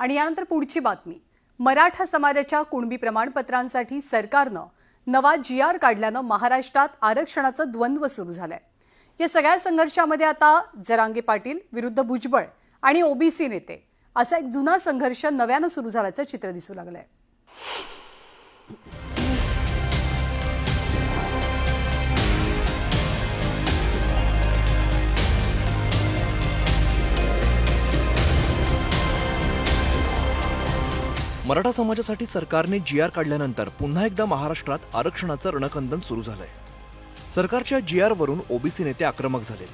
आणि यानंतर पुढची बातमी. मराठा समाजाच्या कुणबी प्रमाणपत्रांसाठी सरकारनं नवा जी आर काढल्यानं महाराष्ट्रात आरक्षणाचं द्वंद्व सुरू झालंय. या सगळ्या संघर्षामध्ये आता जरांगे पाटील विरुद्ध भुजबळ आणि ओबीसी नेते असा एक जुना संघर्ष नव्यानं सुरू झाल्याचं चित्र दिसू लागलंय. मराठा समाजासाठी सरकारने जी आर काढल्यानंतर पुन्हा एकदा महाराष्ट्रात आरक्षणाचं रणकंदन सुरू झालंय. सरकारच्या जी आर वरून ओबीसी नेते आक्रमक झाले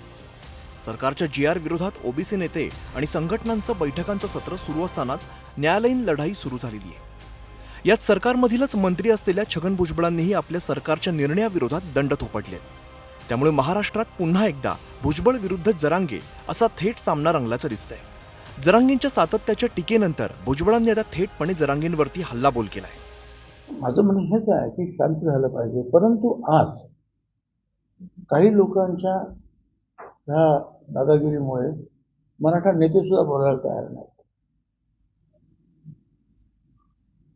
सरकारच्या जी आर विरोधात ओबीसी नेते आणि संघटनांचं बैठकांचं सत्र सुरू असतानाच न्यायालयीन लढाई सुरू झालेली आहे. यात सरकारमधीलच मंत्री असलेल्या छगन भुजबळांनीही आपल्या सरकारच्या निर्णयाविरोधात दंड थोपटले त्यामुळे महाराष्ट्रात पुन्हा एकदा भुजबळ विरुद्ध जरांगे असा थेट सामना रंगल्याचं दिसतंय. जरांगींच्या सातत्याच्या टीकेनंतर भुजबळांनी आता थेटपणे जरांगेंवरती हल्लाबोल केलाय. माझं म्हणणं हेच आहे की शांत झालं पाहिजे. परंतु आज काही लोकांच्या ह्या दादागिरीमुळे मराठा नेते सुद्धा बोलायला तयार नाहीत.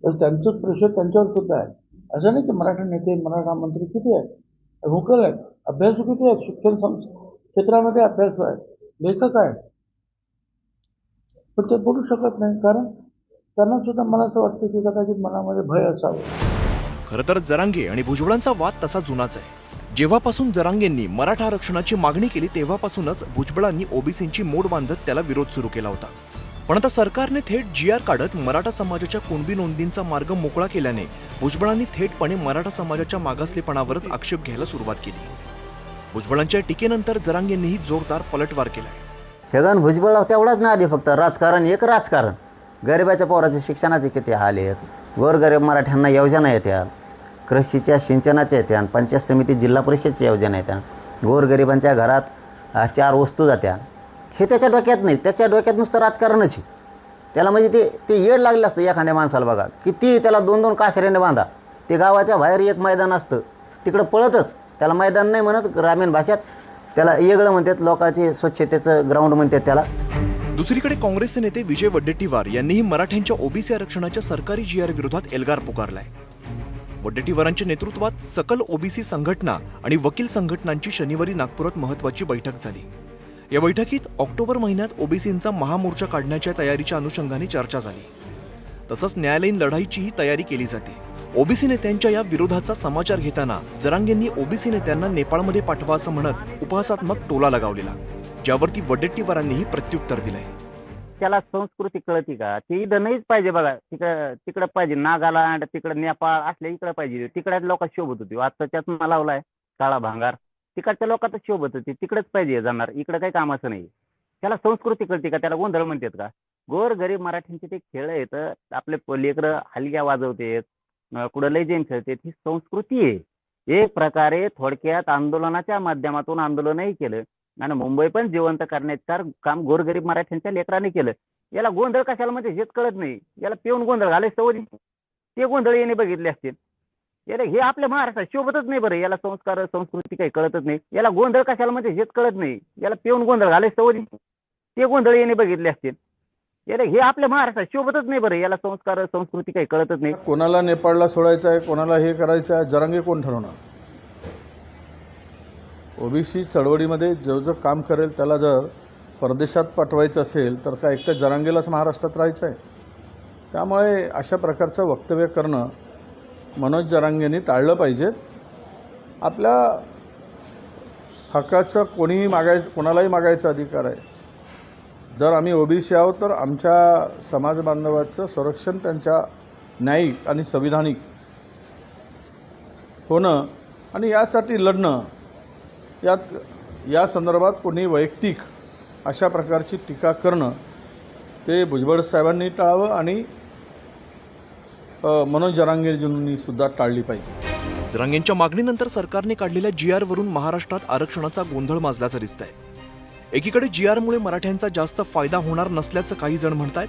तर त्यांचं प्रेशर त्यांच्यावर सुद्धा आहे. असं नाही की मराठा नेते मराठा मंत्री किती आहेत? हुकल आहेत. अभ्यासू किती आहेत? शिक्षण सं क्षेत्रामध्ये अभ्यासू आहेत. लेखक आहेत. पण ते बोलू शकत नाही. कारण त्यांना सुद्धा मला असं वाटतं की कदाचित मनामध्ये भय असावं. खरं तर जरांगे आणि भुजबळांचा वाद तसा जुनाच आहे. जेव्हापासून जरांगेंनी मराठा आरक्षणाची मागणी केली तेव्हापासूनच भुजबळांनी ओबीसींची मोड बांधत त्याला विरोध सुरू केला होता. पण आता सरकारने थेट जी आर काढत मराठा समाजाच्या कुणबी नोंदींचा मार्ग मोकळा केल्याने भुजबळांनी थेटपणे मराठा समाजाच्या मागासलेपणावरच आक्षेप घ्यायला सुरुवात केली. भुजबळांच्या टीकेनंतर जरांगेंनीही जोरदार पलटवार केलाय. छगन भुजबळ तेवढाच ना आधी फक्त. राजकारण एक राजकारण. गरिबाच्या पोराचे शिक्षणाचे किती हाल आहेत? गोरगरीब मराठ्यांना योजना येत्या कृषीच्या सिंचनाच्या येत्या पंचायत समिती जिल्हा परिषदच्या योजना येत्या गोरगरिबांच्या घरात चार वस्तू जात्या. हे त्याच्या डोक्यात नाही. त्याच्या डोक्यात नुसतं राजकारणच आहे. त्याला म्हणजे ते ते येड लागलं असतं एखाद्या माणसाला बघा. किती त्याला दोन दोन कासऱ्याने बांधा. ते गावाच्या बाहेर एक मैदान असतं. तिकडं पळतच. त्याला मैदान नाही म्हणत ग्रामीण भाषेत त्याला येगळं म्हणतात लोकांचे स्वच्छतेचं ग्राउंड म्हणतात त्याला. दुसरीकडे काँग्रेसचे नेते विजय वड्डेट्टीवार यांनीही मराठ्यांच्या ओबीसी आरक्षणाच्या सरकारी जी आर विरोधात एल्गार पुकारलाय. वड्डेट्टीवारांच्या नेतृत्वात सकल ओबीसी संघटना आणि वकील संघटनांची शनिवारी नागपुरात महत्वाची बैठक झाली. या बैठकीत ऑक्टोबर महिन्यात ओबीसींचा महामोर्चा काढण्याच्या तयारीच्या अनुषंगाने चर्चा झाली. तसंच न्यायालयीन लढाईचीही तयारी केली जाते. ओबीसी नेत्यांच्या या विरोधाचा समाचार घेताना जरांगेंनी ओबीसी नेत्यांना नेपाळमध्ये पाठवा असं म्हणत उपहासात्मक टोला लगावलेला ज्यावरती वडेट्टीवारांनीही प्रत्युत्तर दिलंय. त्याला संस्कृती कळती का? ती इथं नाहीच पाहिजे बघा. तिकडं तिकडं पाहिजे नागालँड तिकडं नेपाळ असल्या इकडं पाहिजे. तिकडे लोक शोभत होती. आता त्यात मला लावलाय काळा भांगार. तिकडच्या लोकांचं शोभत होती. तिकडेच पाहिजे जाणार. इकडं काही कामाचं नाही त्याला संस्कृती कळते का? त्याला गोंधळ म्हणतात का? गोर गरीब मराठ्यांचे ते खेळ आहेत. आपले लेकरं हलग्या वाजवतेत. कुठं लय जेम खेळतेत ही संस्कृती आहे. एक प्रकारे थोडक्यात आंदोलनाच्या माध्यमातून आंदोलनही केलं. आणि मुंबई पण जिवंत करण्याचं काम गोरगरीब मराठ्यांच्या लेकरांनी केलं. याला गोंधळ कशाला म्हणजे हेच कळत नाही. याला पिऊन गोंधळ घालाय सवय ते गोंधळ याने बघितले असतील. याला हे आपल्या महाराष्ट्रात शोभतच नाही बरं. याला संस्कार संस्कृती काही कळतच नाही. याला गोंधळ कशाला म्हणजे हेच कळत नाही. याला पिऊन गोंधळ घालाय सवय ते गोंधळ याने बघितले असतील. याला हे आपल्या महाराष्ट्रात शोभतच नाही बरं. याला संस्कार संस्कृती काही कळतच नाही. कोणाला नेपाळला सोडायचं आहे कोणाला हे करायचं आहे जरांगे कोण ठरवणार? ओबीसी चळवळीमध्ये जो जो काम करेल त्याला जर परदेशात पाठवायचं असेल तर काय एकट्या जरांगेलाच महाराष्ट्रात राहायचं आहे? त्यामुळे अशा प्रकारचं वक्तव्य करणं मनोज जरांगेंनी टाळलं पाहिजे. आपल्या हक्काचं कोणीही मागायचं कोणालाही मागायचा अधिकार आहे. जर आम्ही ओबीसी आहोत तर आमच्या समाज बांधवाचं संरक्षण त्यांच्या न्यायिक आणि संविधानिक होणं आणि यासाठी लढणं यात या संदर्भात कोणी वैयक्तिक अशा प्रकारची टीका करणं ते भुजबळ साहेबांनी टाळावं आणि मनोज जरांगेजींनी सुद्धा टाळली पाहिजे. जरांगेंच्या मागणीनंतर सरकारने काढलेल्या जी आरवरून महाराष्ट्रात आरक्षणाचा गोंधळ माजल्याचं दिसतंय. एकीकडे जी आरमुळे मराठ्यांचा जास्त फायदा होणार नसल्याचं काही जण म्हणतायत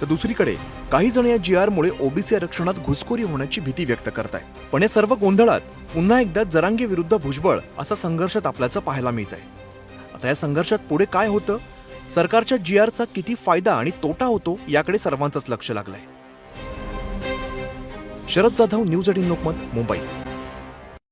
तर दुसरीकडे काही जण या जी आरमुळे ओबीसी आरक्षणात घुसखोरी होण्याची भीती व्यक्त करतायत. पण या सर्व गोंधळात पुन्हा एकदा जरांगे विरुद्ध भुजबळ असा संघर्ष तापल्याचं पाहायला मिळत आहे आता या संघर्षात पुढे काय होतं? सरकारच्या जी आरचा किती फायदा आणि तोटा होतो याकडे सर्वांचंच लक्ष लागलंय. Sharad Jadhav news eighteen Lokmat Mumbai.